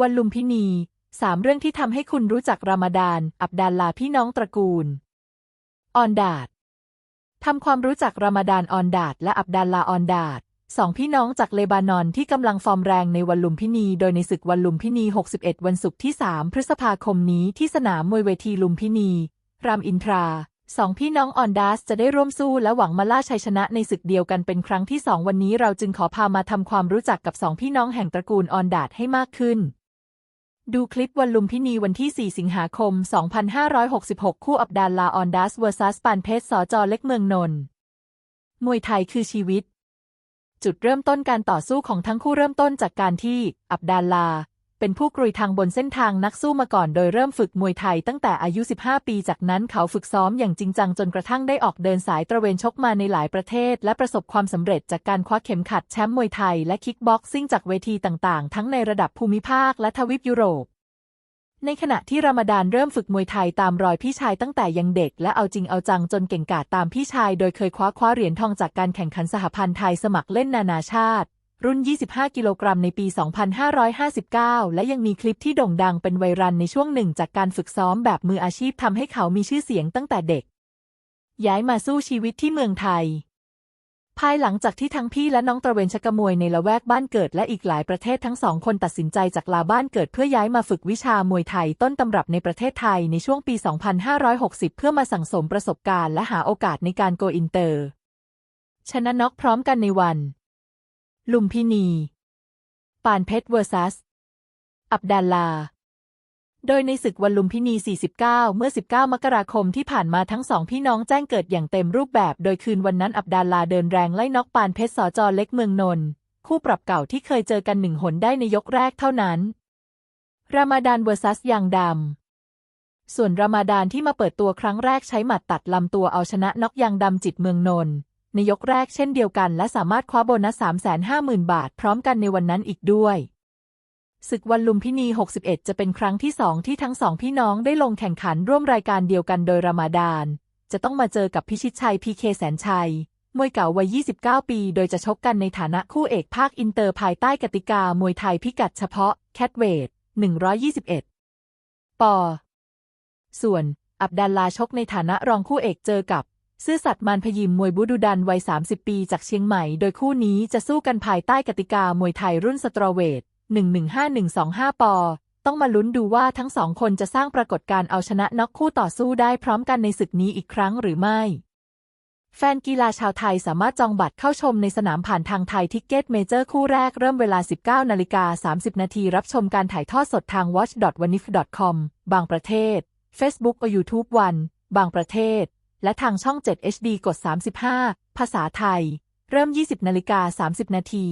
วันลุมพินีสามเรื่องที่ทำให้คุณรู้จักรามฎาน อับดาลลาพี่น้องตระกูล ออนดาดทำความรู้จักรามฎานออนดาดและอับดาลลาออนดาดสองพี่น้องจากเลบานอนที่กำลังฟอร์มแรงในวันลุมพินี โดยในศึกวันลุมพินี 61 วันศุกร์ที่ 3 พฤษภาคมนี้ที่สนามมวยเวทีลุมพินี รามอินทราสองพี่น้องออนดัสจะได้ร่วมสู้และหวังมาล่าชัยชนะในศึกเดียวกันเป็นครั้งที่สองวันนี้เราจึงขอพามาทำความรู้จักกับสองพี่น้องแห่งตระกูลออนดาดให้มากขึ้น ดูคลิปวันลุมพินีวันที่ 4 สิงหาคม 2566 คู่อับดาลลาออนดัสเวอร์ซัสปานเพชรสจเล็กเมืองนนท์มวยไทยคือชีวิต จุดเริ่มต้นการต่อสู้ของทั้งคู่เริ่มต้นจากการที่ อับดาลลา เป็นผู้กรุยทางบนเส้นทางนักสู้มาก่อนโดยเริ่มฝึกมวยไทยตั้งแต่อายุ 15 ปี จากนั้นเขาฝึกซ้อมอย่างจริงจังจนกระทั่งได้ออกเดินสายตระเวนชกมาในหลายประเทศ และประสบความสำเร็จจากการคว้าเข็มขัดแชมป์มวยไทยและคิกบ็อกซิ่งจากเวทีต่างๆ ทั้งในระดับภูมิภาคและทวีปยุโรปในขณะที่รามดานเริ่มฝึกมวยไทยตามรอยพี่ชายตั้งแต่ยังเด็ก และเอาจริงเอาจังจนเก่งกาจตามพี่ชาย โดยเคยคว้าคว้าเหรียญทองจากการแข่งขันสหพันธ์ไทยสมัครเล่นนานาชาติ รุ่น 25 กิโลกรัมในปี 2559 และยังมีคลิปที่โด่งดังเป็นไวรัลในช่วงหนึ่งจากการฝึกซ้อมแบบมืออาชีพทำให้เขามีชื่อเสียงตั้งแต่เด็ก ย้ายมาสู้ชีวิตที่เมืองไทย ภายหลังจากที่ทั้งพี่และน้องตระเวนชกมวยในละแวกบ้านเกิดและอีกหลายประเทศทั้งสองคนตัดสินใจจากลาบ้านเกิดเพื่อย้ายมาฝึกวิชามวยไทยต้นตำรับในประเทศไทยในช่วงปี 2560 เพื่อมาสั่งสมประสบการณ์และหาโอกาสในการโกอินเตอร์ ชนะน็อกพร้อมกันในวัน ลุมพินี ปานเพชรเวอร์ซัส อับดาลลา โดยในศึกวันลุมพินี 49 เมื่อ 19 มกราคมที่ผ่านมาทั้งสองพี่น้องแจ้งเกิดอย่างเต็มรูปแบบ โดยคืนวันนั้นอับดาลลาเดินแรงไล่น็อกปานเพชรสอจอเล็กเมืองนนท์คู่ปรับเก่าที่เคยเจอกันหนึ่งหนได้ในยกแรกเท่านั้น รามาดานเวอร์ซัสยางดำ ส่วนรามาดานที่มาเปิดตัวครั้งแรกใช้หมัดตัดลำตัวเอาชนะน็อกยางดำจิตเมืองนนท์ ในยกแรกเช่นเดียวกัน และสามารถคว้าโบนัส 350,000 บาท พร้อมกันในวันนั้นอีกด้วยศึกวันลุมพินี 61 จะเป็นครั้งที่สองที่ทั้งสองพี่น้องได้ลงแข่งขันร่วมรายการเดียวกันโดยรามาดาน จะต้องมาเจอกับพิชิตชัยพีเคแสนชัย มวยเก่าวัย 29 ปี โดยจะชกกันในฐานะคู่เอกภาคอินเตอร์ภายใต้กติกามวยไทยพิกัดเฉพาะ แคทเวท 121 ปอ ส่วน อับดัลลาชกในฐานะรองคู่เอกเจอกับ ซื่อสัตย์มานพยิมมวยบูดูดันวัย 30 ปีจากเชียงใหม่ โดยคู่นี้จะสู้กันภายใต้กติกามวยไทยรุ่นสตรอเวท 115125 ปอ ต้องมาลุ้นดูว่าทั้งสองคนจะสร้างปรากฏการณ์เอาชนะน็อกคู่ต่อสู้ได้พร้อมกันในศึกนี้อีกครั้งหรือไม่ แฟนกีฬาชาวไทยสามารถจองบัตรเข้าชมในสนามผ่านทางไทยทิกเก็ตเมเจอร์คู่แรกเริ่มเวลา 19นาฬิกา30 นาทีรับชมการถ่ายทอดสดทาง watch.wanif.com บางประเทศ Facebook และ YouTube วัน บางประเทศ และทางช่อง 7 HD กด 35 ภาษาไทย เริ่ม 20นาฬิกา30 นาที